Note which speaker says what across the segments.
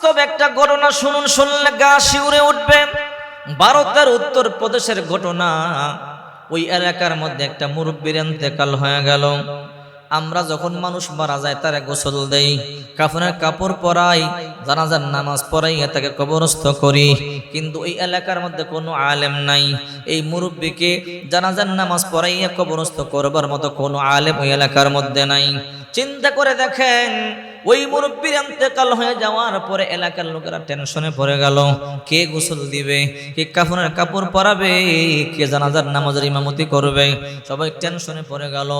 Speaker 1: বাস্তব একটা ঘটনা শুনুন, শুনলে গা শিউরে উঠবে। ভারতের উত্তর প্রদেশের ঘটনা, ওই এলাকার মধ্যে একটা মুরব্বীর এন্তেকাল হয়ে গেল। আমরা যখন মানুষ মারা যায়, তারা গোসল দেই, কাফনের কাপড় পরাই, জানাজার নামাজ পড়াই তাকে কবরস্থ করি। কিন্তু ওই এলাকার মধ্যে কোনো আলেম নাই। এই মুরব্বীকে জানাজার নামাজ পড়াইয়া কবরস্থ করবার মতো কোনো আলেম ওই এলাকার মধ্যে নাই। চিন্তা করে দেখেন ওই মুরব্বীর এন্তেকাল হয়ে যাওয়ার পরে এলাকার লোকেরা টেনশনে পড়ে গেল। কে গোসল দিবে? কে কাফনের কাপড় পরাবে? কে জানাজার নামাজের ইমামতি করবে? সবাই টেনশনে পড়ে গেল।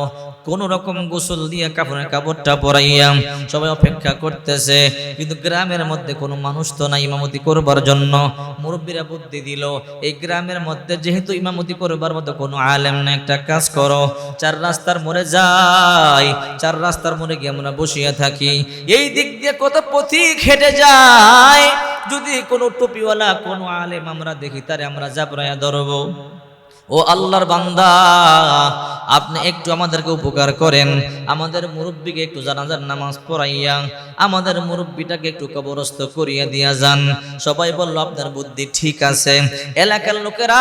Speaker 1: কোন রকম গোসল দিয়ে কাফনের কাপড়টা পরাইয়া সবাই অপেক্ষা করতেছে। কিন্তু গ্রামের মধ্যে কোনো মানুষ তো নাই ইমামতি করবার জন্য। মুরব্বীরা বুদ্ধি দিল, এই গ্রামের মধ্যে যেহেতু ইমামতি করবার মতো কোনো আলেম না একটা কাজ করো। চার রাস্তার মোড়ে যাই। চার রাস্তার মোড়ে গিয়ে আমরা বসিয়া থাকি। এই দিক দিয়ে কত পথিক হেঁটে যায়। যদি কোনো টুপিওয়ালা, কোনো আলেম আমরা দেখি, তারে আমরা জাবরায়া ধরবো। ও আল্লাহর বান্দা আপনি একটু আমাদেরকে উপকার করেন। আমাদের মুরব্বীকে একটু জানাজার নামাজ পড়াইয়া, আমাদের মুরব্বীটাকে একটু কবরস্থ করিয়া দিয়া যান। সবাই বলল, আপনার বুদ্ধি ঠিক আছে। এলাকার লোকেরা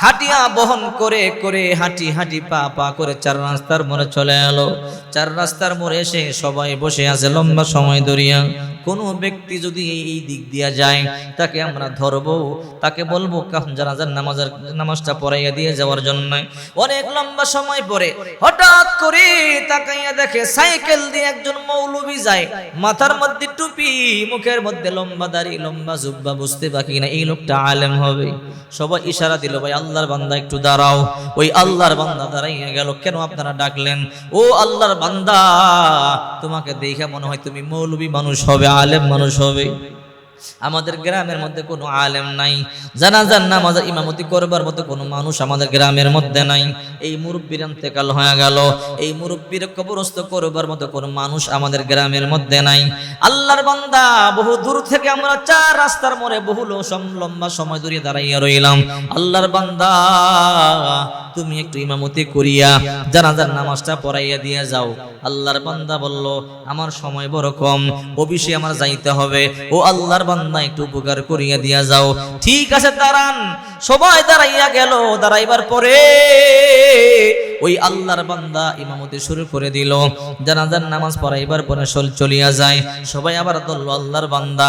Speaker 1: খাটিয়া বহন করে করে হাঁটি হাঁটি, পা পা করে চার রাস্তার মোড়ে চলে এলো। চার রাস্তার মোড়ে এসে সবাই বসে আছে লম্বা সময় ধরিয়া। কোনো ব্যক্তি যদি এই দিক দিয়া যায়, তাকে আমরা ধরবো। তাকে বলব জানাজার নামাজের, নামাজটা পড়াইয়া দিয়ে যাওয়ার জন্য। অনেক লম্বা সময় পরে হঠাৎ করে তাকাইয়া দেখে সাইকেল দিয়ে একজন মৌলবি যায়। মাথার মধ্যে টুপি, মুখের মধ্যে লম্বা দাড়ি, লম্বা জুব্বা, বুঝতে বাকি না এই লোকটা আলেম হবে। সবাই ইশারা দিল, ভাই, আল্লাহর বান্দা, একটু দাঁড়াও। ওই আল্লাহর বান্দা দাঁড়াইয়া গেল। কেন আপনারা ডাকলেন? ও আল্লাহর বান্দা, তোমাকে দেখে মনে হয় তুমি মৌলবী মানুষ হবে। আলেম মানুষ হবে। আমাদের গ্রামের মধ্যে কোনো আলেম নাই, জানাজার নামাজের ইমামতি করবার মতো কোনো মানুষ আমাদের গ্রামের মধ্যে নাই। এই মুরব্বীর অন্তেকাল হয়ে গেল, এই মুরব্বীর কবরস্থ করবার মতো কোনো মানুষ আমাদের গ্রামের মধ্যে নাই। আল্লাহর বান্দা, বহু দূর থেকে আমরা চার রাস্তার মোড়ে বহু লম্বা সময় ধরে দাঁড়াইয়া রইলাম। আল্লাহর বান্দা, তুমি একটু ইমামতি করিয়া জানাজার নামাজটা পড়াইয়া দিয়ে যাও। আল্লাহর বান্দা বলল, আমার সময় বড় কম, অফিসে আমার যাইতে হবে। ও আল্লাহর বান্দা একটু উপকার করিয়া দিয়া যাও। ঠিক আছে দাঁড়ান। সবাই দাঁড়াইয়া গেল দাঁড়াইবার পরে ওই আল্লাহর বান্দা ইমামতি শুরু করে দিল। জানাজার নামাজ পড়াইবার পরে চল চলিয়া যায়। সবাই আবার ধরল, আল্লাহর বান্দা,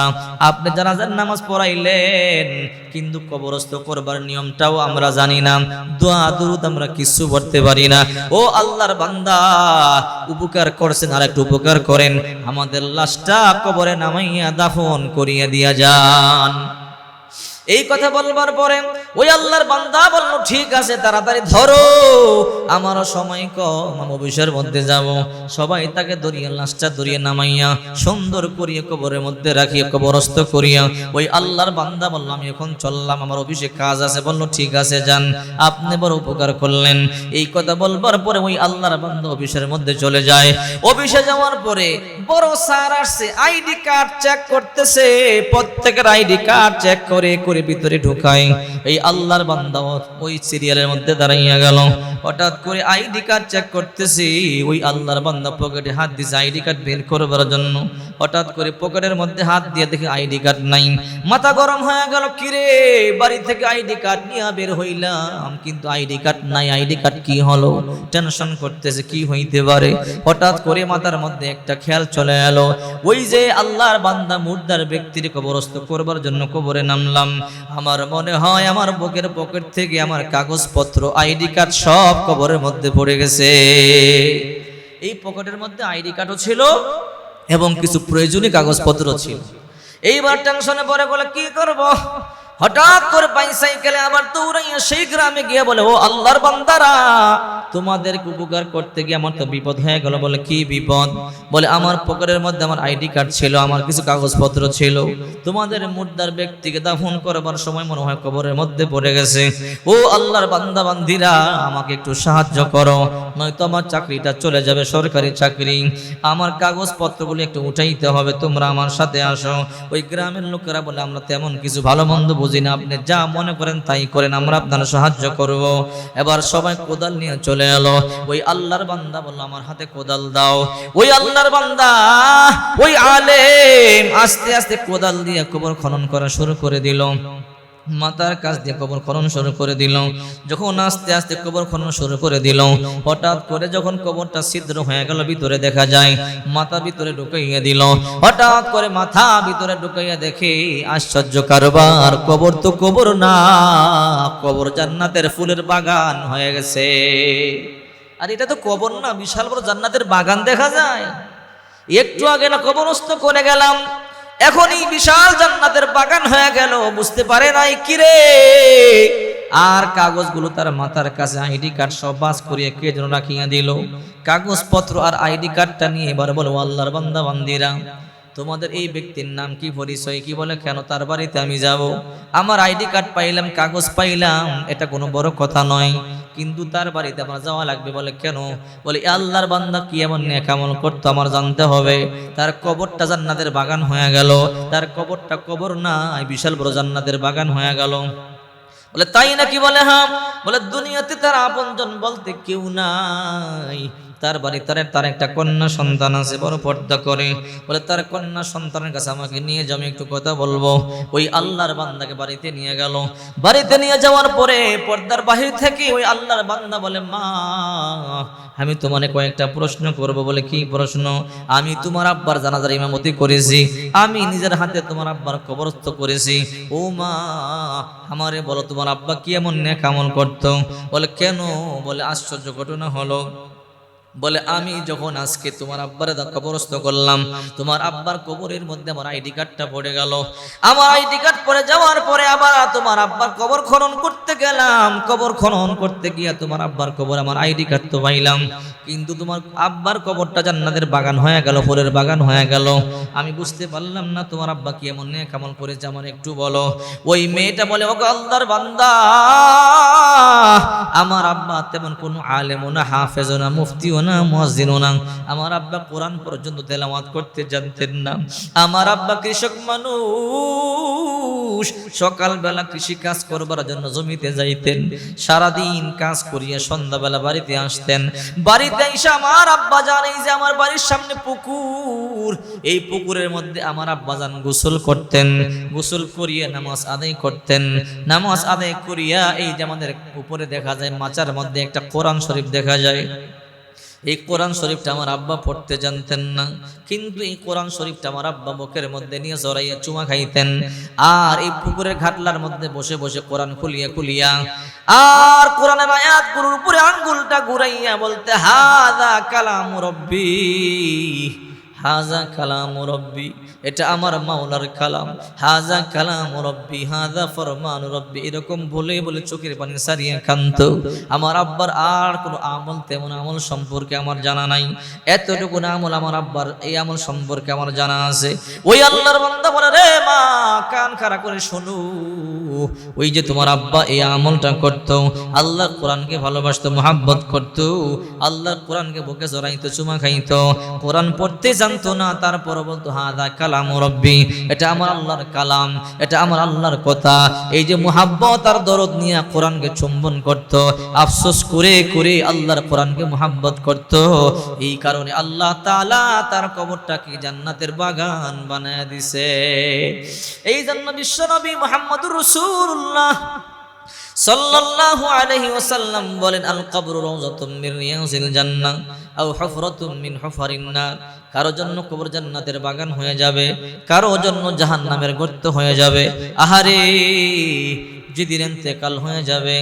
Speaker 1: আপনি জানাজার নামাজ পড়াইলেন, কিন্তু কবরস্থ করবার নিয়মটাও আমরা জানি না। দোয়া, দুরুদ আমরা কিছু করতে পারি না। ও আল্লাহর বান্দা, উপকার করছেন আর একটু উপকার করেন। আমাদের লাশটা কবরে নামাইয়া দাফন করিয়া দিয়া যান। এই কথা বলবার পরে ওই আল্লাহর বান্দা বলল, ঠিক আছে, তাড়াতাড়ি ধরো। আমারও সময় কম, আমি অফিসের মধ্যে যাব। সবাই তাকে ধরিয়ে লাশটা ধরিয়ে নামাইয়া, সুন্দর করিয়া কবরের মধ্যে রাখিয়া, কবরস্থ করিয়া, ওই আল্লাহর বান্দা বলল, আমি এখন চললাম, আমার অফিসে কাজ আছে। বলল, ঠিক আছে, যান। আপনি বড় উপকার করলেন। এই কথা বলবার পরে ওই আল্লাহর বান্দা অফিসের মধ্যে চলে যায়। অফিসে যাওয়ার পরে বড় স্যার আসছে, আইডি কার্ড চেক করতেছে। প্রত্যেকের আইডি কার্ড চেক করে করে ভিতরে ঢুকায়। এই আল্লাহর বান্দা ওই সিরিয়ালের মধ্যে দাঁড়াইয়া গেল। হঠাৎ করে আইডি কার্ড চেক করতেছি, ওই আল্লাহর বান্দা পকেটে হাত দিছে আইডি কার্ড বের করবার জন্য। হঠাৎ করে পকেটের মধ্যে হাত দিয়ে দেখি আইডি কার্ড নাই। মাথা গরম হয়ে গেল, কিরে, বাড়ি থেকে আইডি কার্ড নিয়ে বের হইলাম। কিন্তু আইডি কার্ড নাই আইডি কার্ড কি হলো? টেনশন করতেছে, কি হইতে পারে? হঠাৎ করে মাথার মধ্যে একটা খেয়াল চলে এলো। ওই যে আল্লাহর বান্দা মুর্দার ব্যক্তির কবরস্থ করবার জন্য কবরে নামলাম। আমার মনে হয় আমার বুকের পকেট থেকে আমার কাগজপত্র আইডি কার্ড সব কবরের মধ্যে পড়ে গেছে। এই পকেটের মধ্যে আইডি কার্ডও ছিল এবং কিছু প্রয়োজনীয় কাগজপত্র ছিল। এইবার টেনশনে পরে বলে, কি করব? হঠাৎ করে পাই সাইকেলে আবার দৌড়াইয়া সেই গ্রামে গিয়ে বলে, ও আল্লাহর বান্দারা তোমাদের উপকার করতে গিয়ে আমার তো বিপদ হয়ে গেল। বলে, কি বিপদ? বলে, আমার পকেটের মধ্যে আমার আইডি কার্ড ছিল, আমার কিছু কাগজপত্র ছিল। তোমাদের মুর্দার ব্যক্তিকে দাফন করবার সময় মনে হয় কবরের মধ্যে পড়ে গেছে। ও আল্লাহর বান্দা বান্দিরা আমাকে একটু সাহায্য করো, নয়তো আমার চাকরিটা চলে যাবে, সরকারি চাকরি। আমার কাগজপত্রগুলি একটু উঠাইতে হবে, তোমরা আমার সাথে আসো। ওই গ্রামের লোকেরা বলে, আমরা তেমন কিছু ভালো মন্দ বুঝি না, আপনি যা মনে করেন তাই করেন, আমরা আপনার সাহায্য করব। এবার সবাই কোদাল নিয়ে চলে এলো। ওই আল্লাহর বান্দা বলল, আমার হাতে কোদাল দাও। ওই আল্লাহর বান্দা, ওই আলেম আস্তে আস্তে কোদাল দিয়ে কবর খনন করা শুরু করে দিল। মাতার কাছ দিয়ে কবর খনন শুরু করে দিল। যখন আস্তে আস্তে কবর খনন শুরু করে দিল, হঠাৎ করে যখন কবরটা ছিদ্র হয়ে গেল, ভিতরে দেখা যায় মাথা ভিতরে ঢুকাইয়া দিল। হঠাৎ করে মাথা ভিতরে ঢুকাইয়া দেখে আশ্চর্য কারবার, কবর তো কবর না, কবর জান্নাতের ফুলের বাগান হয়ে গেছে। আর এটা তো কবর না, বিশাল বড় জান্নাতের বাগান দেখা যায়। একটু আগে না কবরস্থ করে গেলাম। এখন এই বিশাল জান্নাতের বাগান হয়ে গেল, বুঝতে পারে নাই কিরে? আর কাগজগুলো তার মাথার কাছে, আইডি কার্ড সব বাস করিয়ে কে যেন রাখিয়া দিল। কাগজপত্র আর আইডি কার্ডটা নিয়ে এবার বলো আল্লাহর বান্দা, বান্দিরা, তোমাদের এই ব্যক্তির নাম কি, পরিচয় কি বলে, কেন তার বাড়িতে আমি যাব? আমার আইডি কার্ড পাইলাম, কাগজ পাইলাম, এটা কোনো বড় কথা নয়। কিন্তু তার বাড়িতে আমার যাওয়া লাগবে। বলে, কেন? বলে "এ আল্লাহর বান্দা কি এমন নেকামল করতো আমার জানতে হবে। তার কবরটা জান্নাতের বাগান হয়ে গেল। তার কবরটা কবর না বিশাল বড় জান্নাতের বাগান হয়ে গেল। বলে, তাই নাকি? বলে হ্যাঁ। বলে, দুনিয়াতে তার আপনজন বলতে কেউ নাই। তার বাড়ি তার তার একটা কন্যা সন্তান আছে, বড় পর্দা করে। বলে, তার কন্যা সন্তানের কাছে আমাকে নিয়ে যাও, আমি একটু কথা বলব। ওই আল্লাহর বান্দাকে বাড়িতে নিয়ে গেল। বাড়িতে নিয়ে যাওয়ার পরে পর্দার বাহির থেকে ওই আল্লাহর বান্দা বলে, মা, আমি তোমার কয়েকটা প্রশ্ন করব। বলে, কি প্রশ্ন? আমি তোমার আব্বার জানাজার ইমামতি করেছি। আমি নিজের হাতে তোমার আব্বার কবরস্থ করেছি। ও মা, আমারে বলো, তোমার আব্বা কি এমন নেক আমল করতো? বলে, কেন? বলে, আশ্চর্য ঘটনা হলো বলে, আমি যখন আজকে তোমার আব্বার কবরস্থ করলাম, তোমার আব্বার কবরের মধ্যে আমার আইডি কার্ডটা পড়ে গেল। আমার আইডি কার্ড পড়ে যাওয়ার পরে আবার তোমার আব্বার কবর খনন করতে গেলাম। কবর খনন করতে গিয়ে তোমার আব্বার কবর আমার আইডি কার্ড তো পাইলাম। কিন্তু তোমার আব্বার কবরটা জান্নাতের বাগান হয়ে গেল, ফুলের বাগান হয়ে গেল। আমি বুঝতে পারলাম না, তোমার আব্বা কি এমন নেক আমল করেছে, আমার একটু বলো। ওই মেয়েটা বলে, ওগো আল্লাহর বান্দা, আমার আব্বা তেমন কোনো আলেমও না, হাফেজও না, মুফতিও না না আমার আব্বা কোরআন পর্যন্ত তেলাওয়াত করতে জানতেন না। আমার আব্বা কৃষক মানুষ, সকালবেলা কৃষি কাজ করবার জন্য জমিতে যাইতেন, সারাদিন কাজ করিয়া সন্ধ্যাবেলা বাড়িতে আসতেন। বাড়িতে এসে আমার আব্বা জানে যে আমার বাড়ির সামনে পুকুর, এই পুকুরের মধ্যে আমার আব্বা যান গোসল করতেন, গোসল করিয়ে নামাজ আদায় করতেন। নামাজ আদায় করিয়া এই যে আমাদের উপরে দেখা যায়, মাচার মধ্যে একটা কোরআন শরীফ দেখা যায়। এই কোরআন শরীফটা আমার আব্বা পড়তে জানতেন না, কিন্তু এই কোরআন শরীফটা আমার আব্বা বুকের মধ্যে নিয়ে জড়াইয়া চুমা খাইতেন। আর এই পুকুরের ঘাটলার মধ্যে বসে বসে কোরআন খুলিয়া খুলিয়া, আর কোরআনের আয়াত গুরুর উপরে আঙ্গুলটা ঘুরাইয়া বলতে হাদা কালাম রব্বি। হাজা কালাম রব্বি, এটা আমার মাওলার কালাম। হাজা কালাম রব্বি, হাজা ফরমান রব্বি। এরকম বলে বলে চোখের পানি সারিয়ে কান্ত আমার আব্বার আর কোনো আমল, তেমন আমল সম্পর্কে আমার জানা নাই। এতটুকু আমল আমার আব্বার, এই আমল সম্পর্কে আমার জানা আছে। ওই আল্লাহর বান্দা বলে, রে মা, কান খাড়া করে শোনো। ওই যে তোমার আব্বা এই আমলটা করতো আল্লাহ কোরআনকে ভালোবাসতো, মোহাব্বত করতো আল্লাহ কোরআনকে বুকে জড়াইতো, চুমা খাইতো। কোরআন পড়তে জানতো না তারপর বলতো, হাদা কালাম রব্বি, এটা আমার আল্লাহর কালাম, এটা আমার আল্লাহর কথা। এই যে মোহাব্বত আর দরদ নিয়ে কোরআনকে চুম্বন করত, আফসোস করে করে আল্লাহর কোরআনকে মোহাব্বত করত। এই কারণে আল্লাহ তাআলা তার কবরটাকে জান্নাতের বাগান বানায় দিছে। এই জন্য বিশ্বনবী মোহাম্মদুর রাসূলুল্লাহ সাল্লাল্লাহু আলাইহি ওয়াসাল্লাম বলেন, আল কবরু রাউযাতুম মিন রিয়াজিল মিন হুফারিন কারও জন্য কবর জান্নাতের বাগান হয়ে যাবে, কারও জন্য জাহান নামের গর্ত হয়ে যাবে। আহারে যেদিন কাল হয়ে যাবে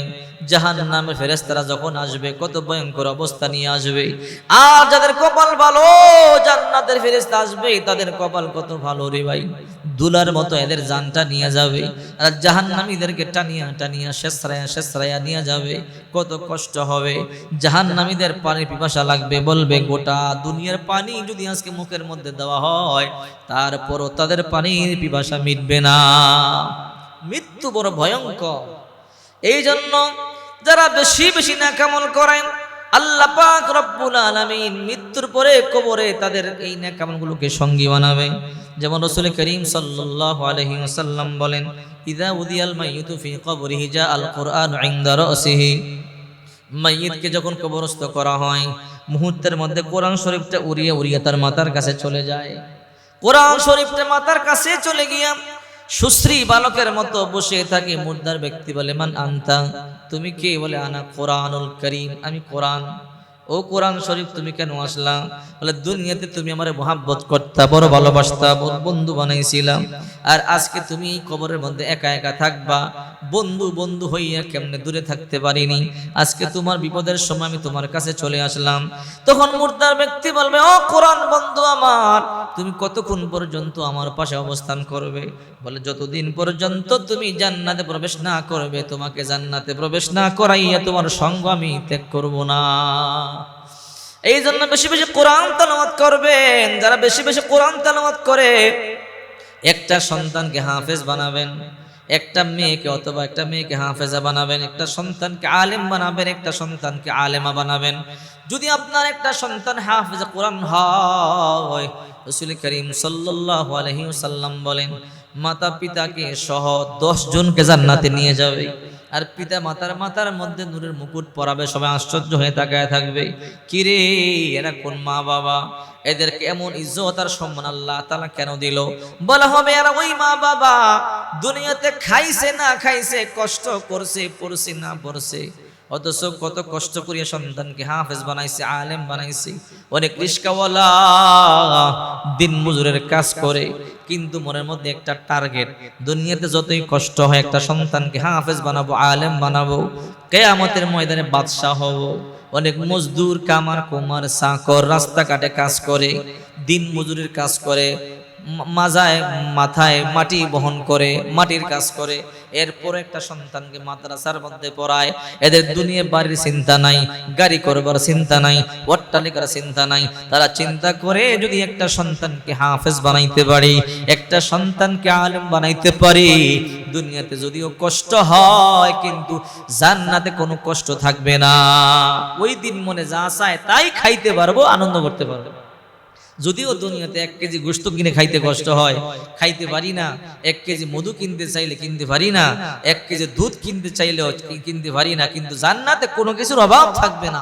Speaker 1: জাহান নামে ফেরেস্তারা যখন আসবে, কত ভয়ঙ্কর অবস্থা নিয়ে আসবে। আর যাদের কপাল ভালো, জান্নাতের ফেরেস্তা আসবে তাদের কপাল কত ভালো রে ভাই। দুলার মতো এদের জানটা নিয়ে যাবে, আর জাহান নামীদেরকে টানিয়া টানিয়া শেষরায়া শেষরায়া নিয়ে যাবে। কত কষ্ট হবে। জাহান নামীদের পানির পিপাসা লাগবে, বলবে গোটা দুনিয়ার পানি যদি আজকে মুখের মধ্যে দেওয়া হয়, তারপরও তাদের পানির পিপাসা মিটবে না। মৃত্যু বড় ভয়ঙ্কর। এই জন্য যারা বেশি বেশি নাকামল করেন, আল্লাহ পাক রব্বুল আলামিন মৃত্যুর পরে কবরে তাদের এই নাকামলগুলোকে সঙ্গী বানাবে। যেমন রসুল করিম সাল্লাল্লাহু আলাইহি বলেন, ইদা উদিয়াল মাইয়িতু ফি কবরিহি আল কুরআন ইনদা রাসিহি। মাইয়িতকে যখন কবরস্থ করা হয়, মুহূর্তের মধ্যে কোরআন শরীফটা উড়িয়ে উড়িয়ে তার মাতার কাছে চলে যায়। কোরআন শরীফটা মাতার কাছে চলে গিয়া সুশ্রী বালকের মতো বসে থাকে, মুর্দার ব্যক্তি বলে, মান আনতা? তুমি কে? বলে, আনা কোরআনুল করিম, আমি কোরআন। ও কোরআন শরীফ তুমি কেন আসলাম বলে, দুনিয়াতে তুমি আমার মহাব্বত করতা, বড় ভালোবাসতা বন্ধু বানাইছিলাম। আর আজকে তুমি কবরের মধ্যে একা একা থাকবা, বন্ধু বন্ধু হইয়া কেমনে দূরে থাকতে পারিনি? আজকে তোমার বিপদের সময় আমি তোমার কাছে চলে আসলাম। তখন মুর্দার ব্যক্তি বলবে, ও কোরআন বন্ধু আমার, তুমি কতক্ষণ পর্যন্ত আমার পাশে অবস্থান করবে? বলে, যতদিন পর্যন্ত তুমি জান্নাতে প্রবেশ না করবে, তোমাকে জান্নাতে প্রবেশ না করাইয়া তোমার সঙ্গ আমি ত্যাগ করব না। এই জন্য বেশি বেশি কোরআন তালাওয়াত করবেন। যারা বেশি বেশি কোরআন তালাওয়াত করে, একটা সন্তানকে হাফেজ বানাবেন, একটা মেয়েকে অথবা একটা মেয়েকে হাফেজা বানাবেন, একটা সন্তানকে আলেম বানাবেন, একটা সন্তানকে আলেমা বানাবেন। যদি আপনার একটা সন্তান হাফেজা কোরআন হয়, রসুল করিম সাল্লাল্লাহু আলাইহি ওয়াসাল্লাম বলেন মাতা পিতাকে সহ দশ জনকে জান্নাতে নিয়ে যাবে। আর পিতা মাতার মাতার মধ্যে নূরের মুকুট পরাবে, সবাই আশ্চর্য হয়ে তাকায় থাকবে। কিরে, এরা কোন মা বাবা? এদের কেমন ইজ্জত আর সম্মান আল্লাহ তালা কেন দিল? বলা হবে এরা ওই মা বাবা। দুনিয়াতে খাইছে না খাইছে, কষ্ট করছে, পড়ছে না পড়ছে। অথচ কত কষ্ট করিয়া সন্তানকে হাফেজ বানাইছে, আলেম বানাইছে। অনেক রিস্কাওয়ালা দিন মজুরের কাজ করে, কিন্তু মনের মধ্যে একটা টার্গেট, দুনিয়াতে যতই কষ্ট হয় একটা সন্তানকে হাফেজ বানাবো, আলেম বানাবো, কেয়ামতের ময়দানে বাদশাহ হব। অনেক মজদুর কামার কুমার চাকর রাস্তাঘাটে কাজ করে, দিন মজুরির কাজ করে মাজায়, মাথায় মাটি বহন করে, মাটির কাজ করে, এরপর একটা সন্তানকে মাদ্রাসার মধ্যে পড়ায়। এদের দুনিয়া বাড়ির চিন্তা নাই, গাড়ি করবার চিন্তা নাই অট্টালিকার চিন্তা নাই। তারা চিন্তা করে যদি একটা সন্তানকে হাফেজ বানাইতে পারি, একটা সন্তানকে আলেম বানাইতে পারি, দুনিয়াতে যদিও কষ্ট হয়, কিন্তু জান্নাতে কোনো কষ্ট থাকবে না। ওই দিন মনে যা চায় তাই খাইতে পারব, আনন্দ করতে পারব। যদিও দুনিয়াতে এক কেজি গোস্ত কিনে খাইতে কষ্ট হয়, খাইতে পারি না। এক কেজি মধু কিনতে চাইলে কিনতে পারি না। এক কেজি দুধ কিনতে চাইলেও কিনতে পারি না। কিন্তু জান্নাতে কোনো কিছুর অভাব থাকবে না।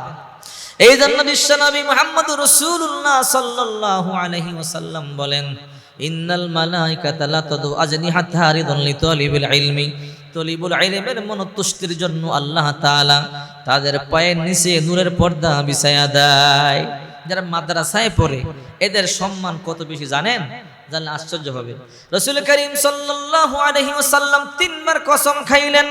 Speaker 1: এই জন্য বিশ্বনবী মোহাম্মদ রসুল্লাহ সাল্লাল্লাহু আলাইহি ওয়াসাল্লাম বলেন, ইন্নাল মালাইকাতা লা তাদু আজনিহাতহা রিদান লিতালিবিল ইলমি। তলিবুল ইলমের মনতুষ্টির জন্য আল্লাহ তাআলা তাদের পায়ের নিচে নূরের পর্দা বিছায়া দেয়। যারা মাদ্রাসায় পড়ে এদের সম্মান কত বেশি জানেন জানলে আশ্চর্য হবে রসুল করিম সাল্লাল্লাহু আলাইহি ওয়াসাল্লাম তিনবার কসম খাইলেন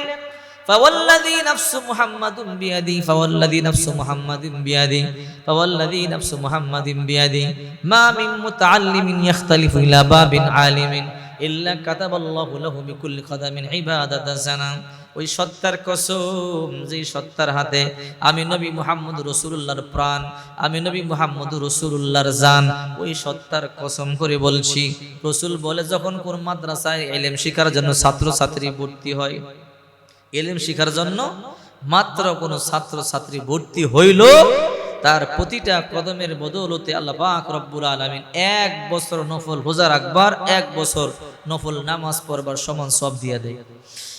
Speaker 1: فوالذي نفس محمد بيدي فوالذي نفس محمد بيدي فوالذي نفس محمد بيدي ما من متعلم يختلف إلى باب عالم إلا كتب الله له بكل قدم عبادة سنة ওই সত্তার কসম যে সত্তার হাতে আমি নবী মুহাম্মদ রসুল্লাহর প্রাণ, আমি নবী মুহাম্মদ রসুল্লাহর জান, ওই সত্তার কসম করে বলছি, রসুল বলে যখন কোন মাদ্রাসায় এলেম শিখার জন্য ছাত্র ছাত্রী ভর্তি হয়, এলেম শিখার জন্য মাত্র কোনো ছাত্র ছাত্রী ভর্তি হইল, তার প্রতিটা কদমের বদৌলতে আল্লাহ রব্বুল আলামিন এক বছর নফল রোজা রাখবার, এক বছর নফল নামাজ পড়বার সমান সব দিয়ে দেয়।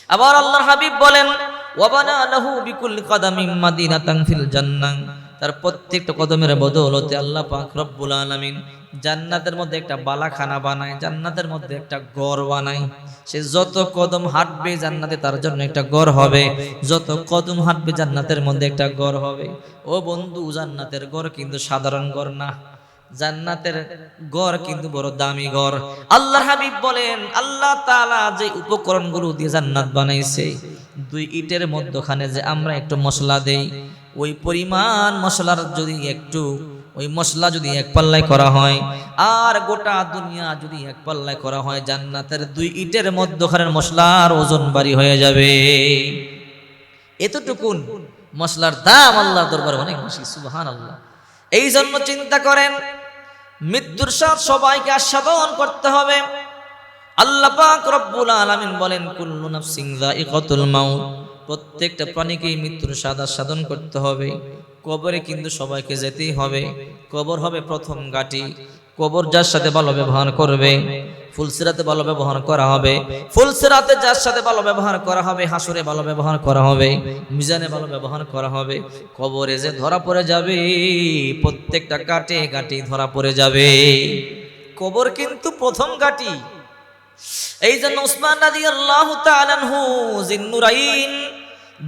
Speaker 1: আবার আল্লাহর হাবিব বলেন, ওয়াবানা লাহু বিকুল কদামিম মাদিনাতান ফিল জান্নাহ। তার প্রত্যেকটা কদমের বদৌলতে আল্লাহ পাক রব্বুল আলামিন জান্নাতের মধ্যে একটা বালাখানা বানায়, জান্নাতের মধ্যে একটা গড় বানায়। সে যত কদম হাঁটবে জান্নাতে তার জন্য একটা গড় হবে। যত কদম হাঁটবে জান্নাতের মধ্যে একটা গড় হবে। ও বন্ধু, জান্নাতের গড় কিন্তু সাধারণ গড় না। জান্নাতের গড় কিন্তু বড় দামি গড় আল্লাহ হাবিব বলেন, আল্লাহ তাআলা যে উপকরণগুলো দিয়ে জান্নাত বানাইছে, দুই ইটের মধ্যখানে যে আমরা একটু মশলা দেই, ওই পরিমাণ মশলার যদি একটু, ওই মশলা যদি এক পাল্লায় করা হয়, আর গোটা দুনিয়া যদি এক পাল্লায় করা হয়, জান্নাতের দুই ইটের মধ্যখানের মশলার ওজন বাড়ি হয়ে যাবে। এতটুকুন মশলার দাম আল্লাহ দরবার অনেক বেশি সুবহান আল্লাহ এই জন্য চিন্তা করেন মৃত্যুর সাথ সবাইকে আস্বাদন করতে হবে। আল্লাহ পাক রব্বুল আলামিন বলেন, কুল্লু নাফসিন যায়িকাতুল মাউত। প্রত্যেকটা প্রাণীকেই মৃত্যুর স্বাদ আস্বাদন করতে হবে। কবরে কিন্তু সবাইকে যেতেই হবে। কবর হবে প্রথম গাটি কবর যার সাথে ভালো ব্যবহার করবে ফুলসিরাতে ভালো ব্যবহার করা হবে ফুলসিরাতে যার সাথে ভালো ব্যবহার করা হবে, হাসুরে ভালো ব্যবহার করা হবে, মিজানে ভালো ব্যবহার করা হবে, কবরে যে ধরা পড়ে যাবে, প্রত্যেকটা কাটে কাটে ধরা পড়ে যাবে। কবর কিন্তু প্রথম কাটি এই জন্য উসমান রাদিয়াল্লাহু তাআলা আনহু, জিন্নুরাইন,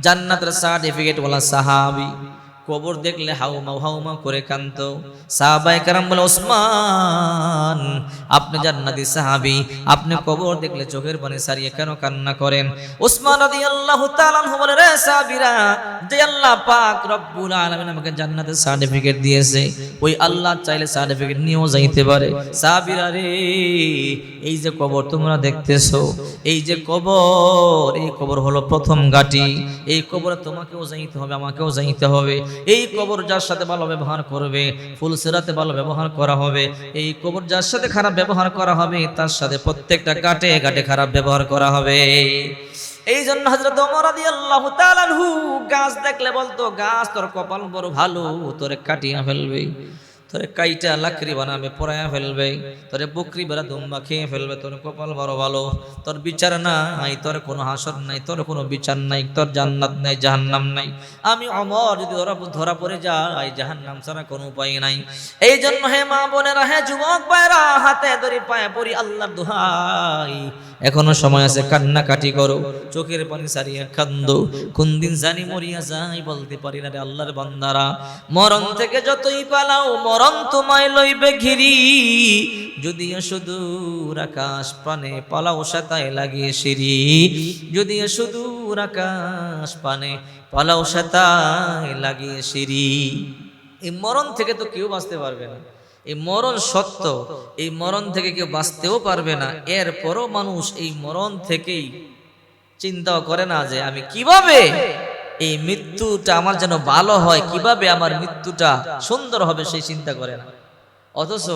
Speaker 1: জান্নাতের সার্টিফিকেট ওয়ালা সাহাবী কবর দেখলে হাউমা হাউমা করে কান্ত সাহাবায়ে কারাম বলে, ওসমান, আপনি জান্নাতি সাহাবি। আপনি কবর দেখলে চোখের পানি সারিয়ে কেন কান্না করেন? ওসমান রাদিয়াল্লাহু তাআলা আনহু বলে, রে সাহাবীরা, যে আল্লাহ পাক রব্বুল আলামিন আমাকে জান্নাতের সার্টিফিকেট দিয়েছে, ওই আল্লাহ চাইলে সার্টিফিকেট নিয়েও যাইতে পারে। সাহাবীরা রে, এই যে কবর তোমরা দেখতেছো, এই যে কবর, এই কবর হলো প্রথম গাটি এই কবরে তোমাকেও যাইতে হবে, আমাকেও যাইতে হবে। এই কবর যার সাথে ভালো ব্যবহার করবে, ফুল সেরাতে ভালো ব্যবহার করা হবে, এই কবর যার সাথে খারাপ ব্যবহার করা হবে, তার সাথে প্রত্যেকটা কাটে কাটে খারাপ ব্যবহার করা হবে। এই জন্য হজরত তাআলা আনহু গাছ দেখলে বলতো, গাছ তোর কপাল বড় ভালো, তোরে কাটিয়া ফেলবে। তোরে কাইটা লাকড়ি বানাবে পড়ায়া ফেলবে। তোরে বকরি বেড়া দুম্বা খেয়ে ফেলবে, তোর কপাল বড় ভালো। তোর বিচার নাই, তোর কোনো হাসর নাই, তোর কোনো বিচার নাই, তোর জান্নাত নাই, জাহান্নাম নাই। আমি অমর, যদি ধরা ধরা পড়ে যাই জাহান্নাম ছাড়া কোনো উপায় নাই। এই জন্য হে মা বোনেরা, হে যুবক ভাইরা হাতে ধরে পায়ে পড়ি আল্লাহর দোহাই। এখনও সময় আছে, কান্নাকাটি করো। চোখের পানি সারিয়া কান্দ। কোন দিন জানি মরিয়া যাই বলতে পারি না রে আল্লাহর বান্দারা। মরণ থেকে যতই পালাও, মরণ তোমায় লইবে ঘিরি। যদিও সুদূর আকাশ পানে পালাও, সাতায় লাগিয়ে সিঁড়ি। যদিও সুদূর আকাশ পানে পালাও, সাতায় লাগিয়ে সিঁড়ি। এই মরণ থেকে তো কেউ বাঁচতে পারবে না। এই মরণ সত্য। এই মরণ থেকে কেউ বাঁচতেও পারবে না। এরপরও মানুষ এই মরণ থেকেই চিন্তাও করে না যে, আমি কীভাবে এই মৃত্যুটা আমার যেন ভালো হয়, কীভাবে আমার মৃত্যুটা সুন্দর হবে? সেই চিন্তা করে না। অথচ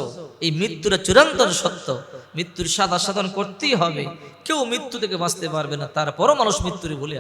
Speaker 1: এই মৃত্যুটা চূড়ান্ত সত্য। মৃত্যুর সাদা সাধন করতেই হবে। কেউ মৃত্যু থেকে বাঁচতে পারবে না। তারপরও মানুষ মৃত্যুরে বলে